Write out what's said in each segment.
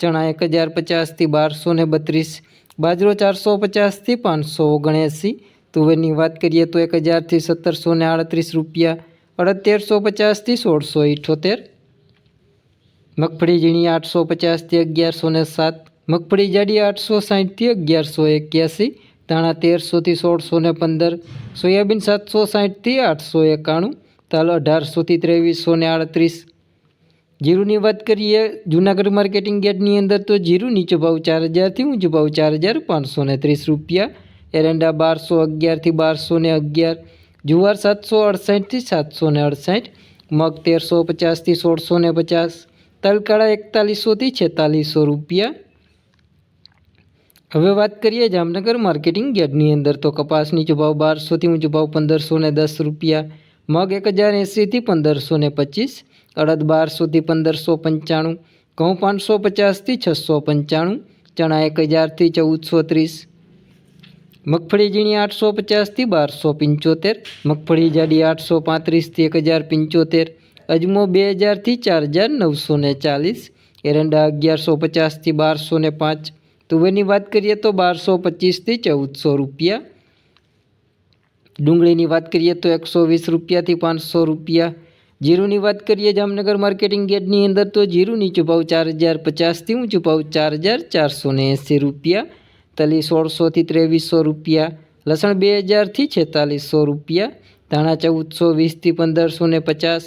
ચણા એક હજાર પચાસથી બારસો ને બત્રીસ, બાજરો ચારસો પચાસથી પાંચસો ઓગણએંસી. તુવેરની વાત કરીએ તો એક હજારથી સત્તરસો ને આડત્રીસ રૂપિયા અડતેરસો પચાસથી સોળસો ઇઠોતેર. મગફળી ઝીણી આઠસો પચાસથી અગિયારસો ને સાત. મગફળી જાડી આઠસો સાહીઠથી અગિયારસો એક્યાસી. ધાણા તેરસોથી સોળસો ને પંદર. સોયાબીન સાતસો સાઠથી આઠસો એકાણું. તલ અઢારસોથી ત્રેવીસો ને આડત્રીસ. જીરુની વાત કરીએ, જુનાગઢ માર્કેટિંગ યાર્ડની અંદર તો જીરું નીચો ભાવ ચાર હજારથી ઊંચો ભાવ ચાર હજાર પાંચસો ને ત્રીસ રૂપિયા. એરંડા બારસો અગિયારથી બારસો ને અગિયાર. જુવાર સાતસો અડસાઠથી સાતસો ને અડસાઠ. મગ તેરસો પચાસથી સોળસો ને પચાસ. તલકાળા એકતાલીસોથી છેતાલીસો રૂપિયા. હવે વાત કરીએ જામનગર માર્કેટિંગ યાર્ડની અંદર તો કપાસ નીચો ભાવ બારસોથી ઊંચો ભાવ પંદરસો ને દસ રૂપિયા. મગ એક હજાર એંસીથી પંદરસો ને પચીસ. અડદ બારસોથી પંદરસો પંચાણું ઘઉં પાંચસો પચાસથી છસો પંચાણું, ચણા એક હજારથી ચૌદસો ત્રીસ. મગફળી ઝીણી આઠસો પચાસથી બારસો પંચોતેર, મગફળી જાડી આઠસો પાંત્રીસથી એક હજાર પંચોતેર, અજમો બે હજારથી ચાર હજાર નવસો ને ચાલીસ, એરંડા અગિયારસો પચાસથી બારસો ને પાંચ, તુવેરની વાત કરીએ તો બારસો પચીસથી ચૌદસો રૂપિયા. ડુંગળીની વાત કરીએ તો એકસો વીસ રૂપિયાથી પાંચસો રૂપિયા. જીરુની વાત કરીએ જામનગર માર્કેટિંગ ગેટની અંદર, તો જીરું નીચો ચાર હજાર પચાસથી ઊંચો ભાવ ચાર હજાર ચારસો ને એંસી રૂપિયા, તલી સોળસોથી ત્રેવીસો રૂપિયા, લસણ બે હજારથી છેતાલીસો રૂપિયા, ધાણા ચૌદસો વીસથી પંદરસો ને પચાસ.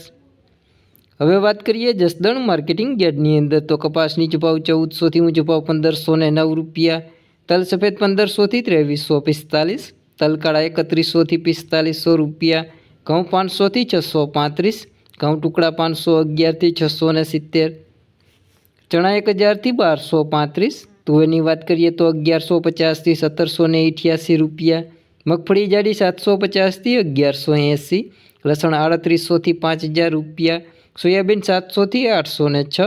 હવે વાત કરીએ જસદણ માર્કેટિંગ યાર્ડની અંદર, તો કપાસની નીચો ચૌદસોથી ઊંચો ભાવ પંદરસો ને નવ રૂપિયા, તલ સફેદ પંદરસોથી ત્રેવીસો પિસ્તાલીસ તલકાળા એકત્રીસોથી પિસ્તાલીસો રૂપિયા, ઘઉં પાંચસોથી છસો પાંત્રીસ ઘઉં ટુકડા પાંચસો અગિયારથી છસો ને સિત્તેર. ચણા એક હજારથી બારસો પાંત્રીસ. તુવેરની વાત કરીએ તો અગિયારસો પચાસથી સત્તરસો ને અઠ્યાસી રૂપિયા. મગફળી જાડી સાતસો પચાસથી અગિયારસો એંસી. લસણ આડત્રીસોથી પાંચ હજાર રૂપિયા. સોયાબીન સાતસોથી આઠસો ને છ.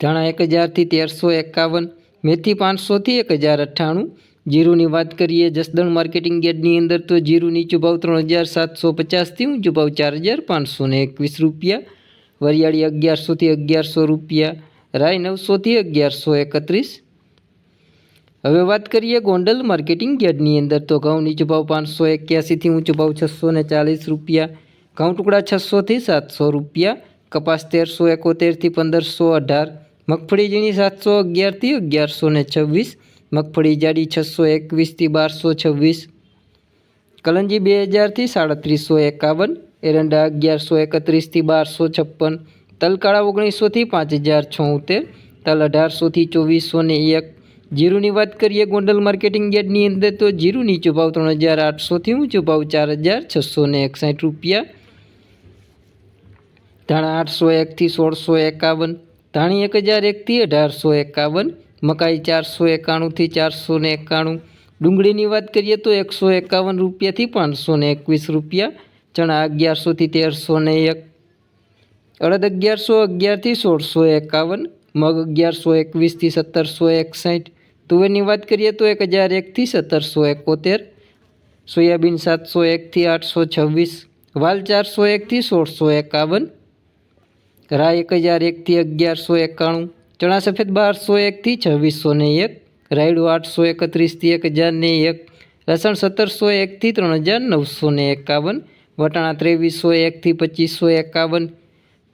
ધાણા એક હજારથી તેરસો એકાવન. મેથી પાંચસોથી એક હજાર અઠ્ઠાણું. જીરુની વાત કરીએ, જસદણ માર્કેટિંગ યાર્ડની અંદર તો જીરું નીચો ભાવ ત્રણ હજાર સાતસો પચાસથી ઊંચો ભાવ ચાર હજાર પાંચસો ને એકવીસ રૂપિયા, વરિયાળી અગિયારસોથી અગિયારસો રૂપિયા, રાય નવસોથી અગિયારસો એકત્રીસ. હવે વાત કરીએ ગોંડલ માર્કેટિંગ યાર્ડની અંદર તો ઘઉં નીચો ભાવ પાંચસો એક્યાસીથી ઊંચો ભાવ છસો ને ચાલીસ રૂપિયા ઘઉં ટુકડા છસોથી સાતસો રૂપિયા, કપાસ તેરસો એકોતેરથી પંદરસો અઢાર મગફળી ઝીણી સાતસો અગિયારથી અગિયારસો ને છવ્વીસ મગફળી જાડી છસો એકવીસથી બારસો છવ્વીસ. કલંજી બે હજારથી સાડત્રીસો એકાવન. એરંડા અગિયારસો એકત્રીસથી બારસો છપ્પન. તલકાળા ઓગણીસોથી પાંચ હજાર છોતેર. તલ અઢારસોથી ચોવીસો ને એક. જીરુની વાત કરીએ ગોંડલ માર્કેટિંગ યાર્ડની અંદર તો જીરું નીચો ભાવ ત્રણ હજાર આઠસોથી ઊંચો ભાવ ચાર હજાર છસો ને એકસાઠ રૂપિયા. ધાણા આઠસો એકથી સોળસો એકાવન. ધાણી એક હજાર એકથી અઢારસો એકાવન. મકાઈ ચારસો એકાણુંથી ચારસો ને એકાણું. ડુંગળીની વાત કરીએ તો એકસો એકાવન રૂપિયાથી પાંચસો ને એકવીસ રૂપિયા, ચણા અગિયારસોથી તેરસો ને એક, અડદ અગિયારસો અગિયારથી સોળસો એકાવન, મગ અગિયારસો એકવીસથી સત્તરસો એકસાઠ. તુવેરની વાત કરીએ તો એક હજાર એકથી સત્તરસો એકોતેર, સોયાબીન સાતસો એકથી આઠસો છવ્વીસ, વાલ ચારસો એકથી સોળસો એકાવન રાય એક હજાર એકથી અગિયારસો એકાણું ચણા સફેદ બારસો એકથી છવ્વીસો ને એક, રાયડું આઠસો એકત્રીસથી એક હજાર ને એક, લસણ સત્તરસો એકથી ત્રણ હજાર નવસો ને એકાવન, વટાણા ત્રેવીસો એકથી પચીસો એકાવન.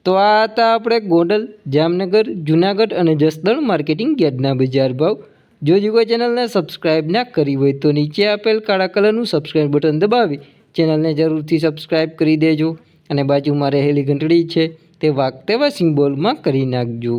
તો આ હતા આપણે ગોંડલ, જામનગર, જુનાગઢ અને જસદણ માર્કેટિંગ ગેટના બજાર ભાવ. જો જુઓ ચેનલને સબસ્ક્રાઇબ ના કરી હોય તો નીચે આપેલ કાળા કલરનું સબસ્ક્રાઇબ બટન દબાવી ચેનલને જરૂરથી સબસ્ક્રાઇબ કરી દેજો અને બાજુમાં રહેલી ઘંટડી છે તે વાગતે એવા સિમ્બોલમાં કરી નાખજો.